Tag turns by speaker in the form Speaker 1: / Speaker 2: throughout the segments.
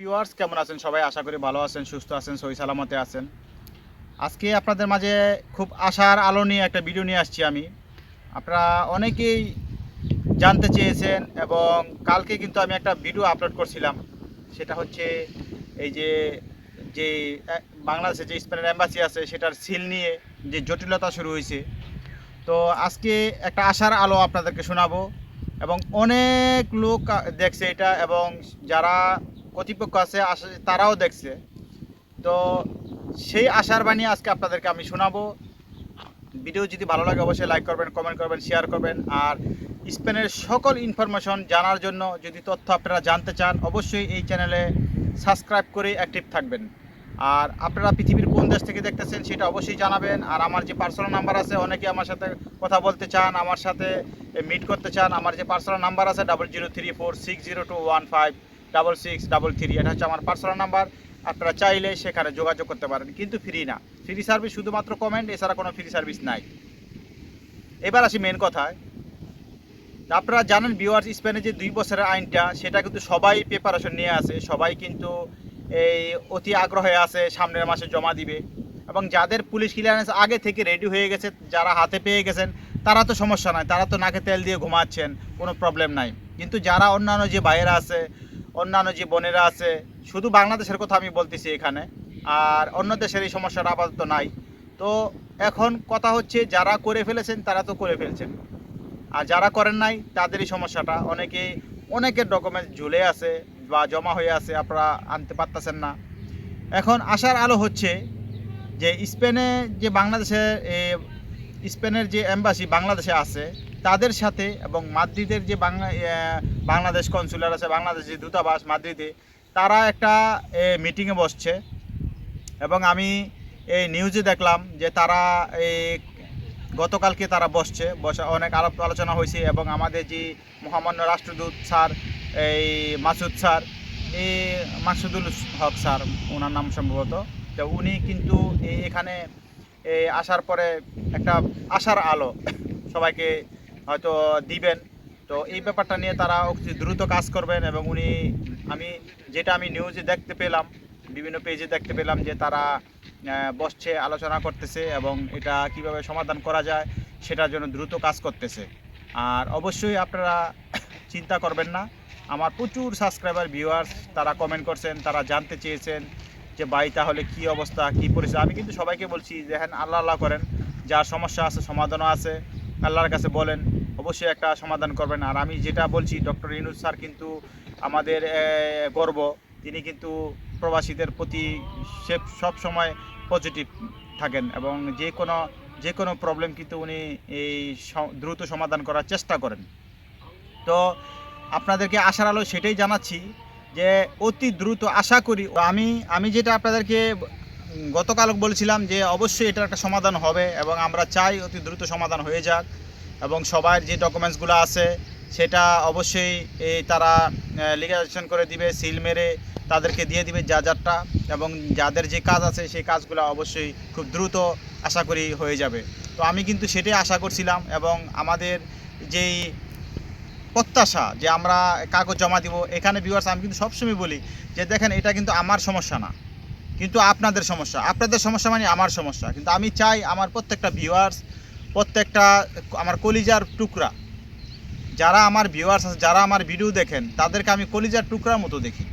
Speaker 1: Viewers কেমন আছেন? সবাই আশা করি ভালো আছেন, সুস্থ আছেন, সহি সালামতে আছেন। আজকে আপনাদের মাঝে খুব আশার আলো নিয়ে একটা ভিডিও নিয়ে আসছি আমি। আপনারা অনেকেই জানতে চেয়েছেন এবং কালকে কিন্তু আমি একটা ভিডিও আপলোড করছিলাম। সেটা হচ্ছে এই যে যে বাংলাদেশে যে স্পেনের অ্যাম্বাসি আছে, সেটার সিল নিয়ে যে জটিলতা শুরু হয়েছে। তো আজকে একটা আশার আলো আপনাদেরকে শোনাবো এবং অনেক লোক দেখছে এটা এবং যারা কর্তৃপক্ষ আছে তারাও দেখছে। তো সেই আশার বাণী আজকে আপনাদেরকে আমি শোনাবো। ভিডিও যদি ভালো লাগে অবশ্যই লাইক করবেন কমেন্ট করবেন শেয়ার করবেন। আর স্পেনের সকল ইনফরমেশন জানার জন্য যদি তথ্য আপনারা জানতে চান, অবশ্যই এই চ্যানেলে সাবস্ক্রাইব করে অ্যাক্টিভ থাকবেন। আর আপনারা পৃথিবীর কোন দেশ থেকে দেখতেছেন সেটা অবশ্যই জানাবেন। আর আমার যে পার্সোনাল নাম্বার আছে অনেকে আমার সাথে কথা বলতে চান, আমার সাথে মিট করতে চান, আমার যে পার্সোনাল নাম্বার আছে double zero three four six zero two one five double six double three এটা হচ্ছে আমার পার্সোনাল নাম্বার আপনারা চাইলে সেখানে যোগাযোগ করতে পারেন, কিন্তু ফ্রি না। ফ্রি সার্ভিস শুধুমাত্র কমেন্ট এছাড়া কোনো ফ্রি সার্ভিস নাই। এবার আসি মেন কথায়। আপনারা জানেন বিওয়ার্স স্পেনে যে দুই বছরের আইনটা, সেটা কিন্তু সবাই প্রিপারেশন নিয়ে আছে সবাই কিন্তু এই অতি আগ্রহে আছে সামনের মাসে জমা দিবে। এবং যাদের পুলিশ ক্লিয়ারেন্স আগে থেকে রেডি হয়ে গেছে, যারা হাতে পেয়ে গেছেন, তারা তো সমস্যা নাই। তারা তো নাকে তেল দিয়ে ঘুমাচ্ছেন, কোনো প্রবলেম নাই। কিন্তু যারা অন্যান্য যে বাইরে আছে অন্যান্য যে বোনেরা আছে শুধু বাংলাদেশের কথা আমি বলতেছি এখানে আর অন্য দেশের এই সমস্যাটা আপাতত নাই। তো এখন কথা হচ্ছে যারা করে ফেলেছেন তারা তো করে ফেলছেন। আর যারা করেন নাই তাদেরই সমস্যাটা। অনেকে অনেকের ডকুমেন্টস ঝুলে আছে বা জমা হয়ে আছে আপনারা আনতে পারতেছেন না। এখন আসার আলো হচ্ছে যে স্পেনে যে বাংলাদেশের এ, স্পেনের যে এম্বাসি বাংলাদেশে আছে তাদের সাথে এবং মাদ্রিদের যে বাংলা বাংলাদেশ কনসুলার আছে, বাংলাদেশ যে দূতাবাস মাদ্রিদে, তারা একটা মিটিংয়ে বসছে। এবং আমি এই নিউজে দেখলাম যে তারা এই গতকালকে তারা বসছে, বসা অনেক আলাপ আলোচনা হয়েছে এবং আমাদের যে মহামান্য রাষ্ট্রদূত স্যার, এই মাসুদ স্যার এই মাসুদুল হক স্যার, ওনার নাম সম্ভবত, তো উনি কিন্তু এখানে আসার পরে একটা আশার আলো সবাইকে হয়তো দিবেন। তো এই ব্যাপারটা নিয়ে তারা অতি দ্রুত কাজ করবেন এবং উনি, আমি যেটা আমি নিউজে দেখতে পেলাম, বিভিন্ন পেজে দেখতে পেলাম যে তারা বসছে, আলোচনা করতেছে এবং এটা কীভাবে সমাধান করা যায় সেটার জন্য দ্রুত কাজ করতেছে। আর অবশ্যই আপনারা চিন্তা করবেন না। আমার প্রচুর সাবস্ক্রাইবার ভিউয়ার্স তারা কমেন্ট করছেন, তারা জানতে চেয়েছেন যে ভাই তাহলে কি অবস্থা, কি পরিস্থিতি? আমি কিন্তু সবাইকে বলছি যে হ্যাঁ আল্লাহ আল্লাহ করেন। যার সমস্যা আছে, সমাধানও আছে। আল্লাহর কাছে বলেন অবশ্যই একটা সমাধান করবেন। আর আমি যেটা বলছি, ডক্টর ইনুস স্যার কিন্তু আমাদের গর্ব। তিনি কিন্তু প্রবাসীদের প্রতি সব সময় পজিটিভ থাকেন এবং যে কোনো যে কোনো প্রবলেম কিন্তু উনি এই দ্রুত সমাধান করার চেষ্টা করেন। তো আপনাদেরকে আশার আলো সেটাই জানাচ্ছি যে অতি দ্রুত আশা করি, আমি আমি যেটা আপনাদেরকে গতকাল বলেছিলাম যে অবশ্যই এটার একটা সমাধান হবে এবং আমরা চাই অতি দ্রুত সমাধান হয়ে যাক। এবং সবার যে ডকুমেন্টসগুলো আছে, সেটা অবশ্যই এই তারা লিগালাইজেশন করে দিবে, সিল মেরে তাদেরকে দিয়ে দিবে যা যারটা এবং যাদের যে কাজ আছে, সেই কাজগুলো অবশ্যই খুব দ্রুত আশা করি হয়ে যাবে। তো আমি কিন্তু সেটাই আশা করছিলাম এবং আমাদের যেই প্রত্যাশা যে আমরা কাগজ জমা দিব, এখানে ভিউয়ার্স আমি কিন্তু সবসময় বলি যে দেখেন, এটা কিন্তু আমার সমস্যা না। কিন্তু আপনাদের সমস্যা। আপনাদের সমস্যা মানে আমার সমস্যা। কিন্তু আমি চাই আমার প্রত্যেকটা ভিউয়ার্স প্রত্যেকটা আমার কলিজার টুকরা। যারা আমার ভিউয়ার্স আছে, যারা আমার ভিডিও দেখেন, তাদেরকে আমি কলিজার টুকরার মতো দেখি।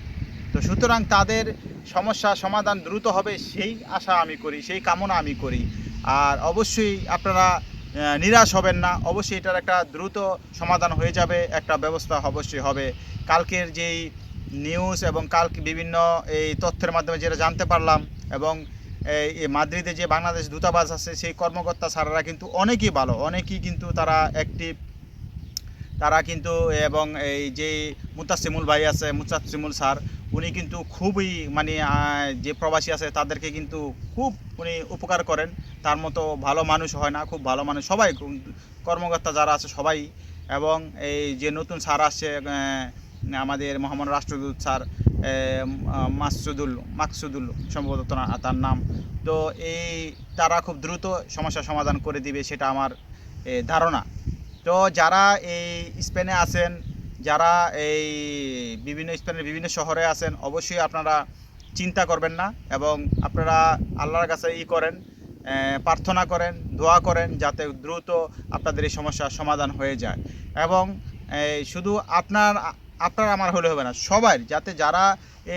Speaker 1: তো সুতরাং তাদের সমস্যা সমাধান দ্রুত হবে, সেই আশা আমি করি, সেই কামনা আমি করি। আর অবশ্যই আপনারা নিরাশ হবেন না। অবশ্যই এটার একটা দ্রুত সমাধান হয়ে যাবে, একটা ব্যবস্থা অবশ্যই হবে। কালকের যেই নিউজ এবং কালকে বিভিন্ন এই তথ্যের মাধ্যমে যেটা জানতে পারলাম এবং মাদ্রিদে যে বাংলাদেশ দূতাবাস আছে, সেই কর্মকর্তা স্যারেরা কিন্তু অনেকই ভালো। অনেকেই কিন্তু তারা অ্যাক্টিভ তারা কিন্তু, এবং এই যে মুতাসিমুল ভাই আছে, মুতাসিমুল স্যার, উনি কিন্তু খুবই মানে যে প্রবাসী আছে, তাদেরকে কিন্তু খুব উনি উপকার করেন। তার মতো ভালো মানুষ হয় না, খুব ভালো মানুষ। সবাই কর্মকর্তা যারা আছে, সবাই। এবং এই যে নতুন স্যার আসছে আমাদের মহামান্য রাষ্ট্রদূত স্যার মাসুদুল মাকসুদুল সম্ভবত তার- নাম। তো এই তারা খুব দ্রুত সমস্যার সমাধান করে দিবে সেটা আমার ধারণা। তো যারা এই স্পেনে আছেন, যারা এই বিভিন্ন স্পেনের বিভিন্ন শহরে আছেন, অবশ্যই আপনারা চিন্তা করবেন না এবং আপনারা আল্লাহর কাছে ই করেন প্রার্থনা করেন, দোয়া করেন যাতে দ্রুত আপনাদের এই সমস্যার সমাধান হয়ে যায়। এবং শুধু আপনার আপনার আমার হলে হবে না। সবাই, যাতে যারা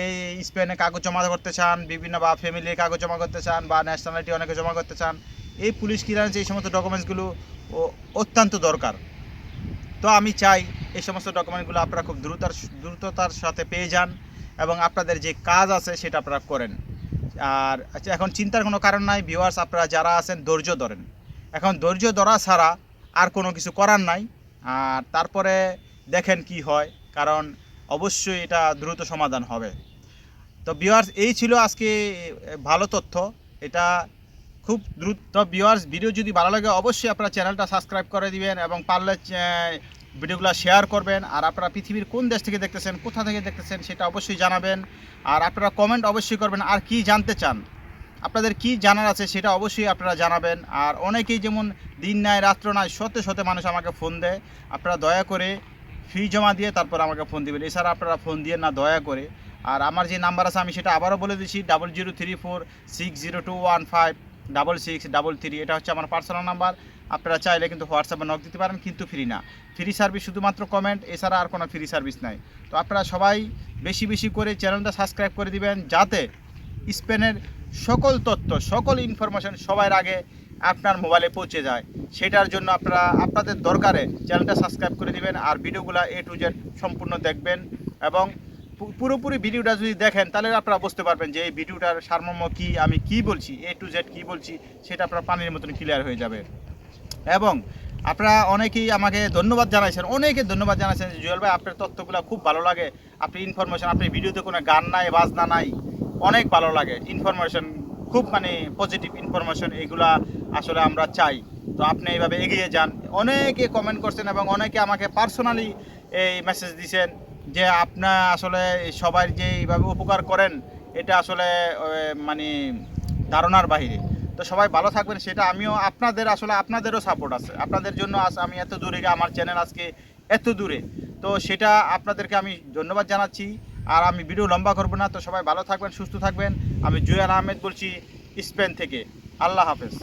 Speaker 1: এই স্পেনে কাগজ জমা করতে চান, বিভিন্ন বা ফ্যামিলির কাগজ জমা করতে চান, বা ন্যাশনালিটি অনেকে জমা করতে চান, এই পুলিশ ক্লিয়ারেন্স এই সমস্ত ডকুমেন্টসগুলো অত্যন্ত দরকার। তো আমি চাই এই সমস্ত ডকুমেন্টগুলো আপনারা খুব দ্রুতার দ্রুততার সাথে পেয়ে যান এবং আপনাদের যে কাজ আছে সেটা আপনারা করেন। আর আচ্ছা এখন চিন্তার কোনো কারণ নাই। ভিউয়ার্স আপনারা যারা আছেন, ধৈর্য ধরেন। এখন ধৈর্য ধরা ছাড়া আর কোনো কিছু করার নাই। আর তারপরে দেখেন কি হয়। কারণ অবশ্যই এটা দ্রুত সমাধান হবে। তো বিওয়ার্স এই ছিল আজকে ভালো তথ্য। এটা খুব দ্রুত, তো ভিউয়ার্স ভিডিও যদি ভালো লাগে, অবশ্যই আপনারা চ্যানেলটা সাবস্ক্রাইব করে দিবেন এবং পারলে ভিডিওগুলো শেয়ার করবেন। আর আপনারা পৃথিবীর কোন দেশ থেকে দেখতেছেন, কোথা থেকে দেখতেছেন, সেটা অবশ্যই জানাবেন। আর আপনারা কমেন্ট অবশ্যই করবেন, আর কি জানতে চান? আপনাদের কি জানার আছে, সেটা অবশ্যই আপনারা জানাবেন। আর অনেকেই যেমন দিন নাই, রাত্র নাই, শতে শতে মানুষ আমাকে ফোন দেয়। আপনারা দয়া করে ফি জমা দিয়ে তারপর আমাকে ফোন দিবেন। এছাড়া আপনারা ফোন দিয়ে না, দয়া করে। আর আমার যে নাম্বার আছে, আমি সেটা আবারও বলে দিচ্ছি double zero three four six zero two one five double six double three এটা হচ্ছে আমার পার্সোনাল নাম্বার আপনারা চাইলে কিন্তু হোয়াটসঅ্যাপে নক দিতে পারেন, কিন্তু ফ্রি না। ফ্রি সার্ভিস শুধুমাত্র কমেন্ট এছাড়া আর কোনো ফ্রি সার্ভিস নাই। তো আপনারা সবাই বেশি বেশি করে চ্যানেলটা সাবস্ক্রাইব করে দিবেন, যাতে স্পেনের সকল তথ্য, সকল ইনফরমেশন সবার আগে আপনার মোবাইলে পৌঁছে যায়। সেটার জন্য আপনারা, আপনাদের দরকারে চ্যানেলটা সাবস্ক্রাইব করে দিবেন আর ভিডিওগুলো এ টু জেড সম্পূর্ণ দেখবেন এবং পুরোপুরি ভিডিওটা যদি দেখেন, তাহলে আপনারা বুঝতে পারবেন যে এই ভিডিওটার সারমর্ম কী, আমি কি বলছি এ টু জেড কী বলছি, সেটা আপনার পানির মতন ক্লিয়ার হয়ে যাবে। এবং আপনারা অনেকেই আমাকে ধন্যবাদ জানাইছেন, অনেকে ধন্যবাদ জানাইছেন যে জুয়েল ভাই, আপনার তথ্যগুলো খুব ভালো লাগে, আপনি ইনফরমেশন আপনি ভিডিওতে কোনো গান নাই, বাজনা নাই, অনেক ভালো লাগে। ইনফরমেশন খুব মানে পজিটিভ ইনফরমেশন এগুলা আসলে আমরা চাই। তো আপনি এইভাবে এগিয়ে যান। অনেকে কমেন্ট করছেন এবং অনেকে আমাকে পার্সোনালি এই মেসেজ দিছেন যে আপনার আসলে সবাই যে এইভাবে উপকার করেন, এটা আসলে মানে ধারণার বাইরে তো সবাই ভালো থাকবেন, সেটা আমিও আপনাদের আসলে আপনাদেরও সাপোর্ট আছে। আপনাদের জন্য আজ আমি এত দূরে আমার চ্যানেল আজকে এত দূরে। তো সেটা আপনাদেরকে আমি ধন্যবাদ জানাচ্ছি। আর আমি ভিডিও লম্বা করব না। তো সবাই ভালো থাকবেন, সুস্থ থাকবেন। আমি জুয়ান আহমেদ বলছি, স্পেন থেকে। আল্লাহ হাফেজ।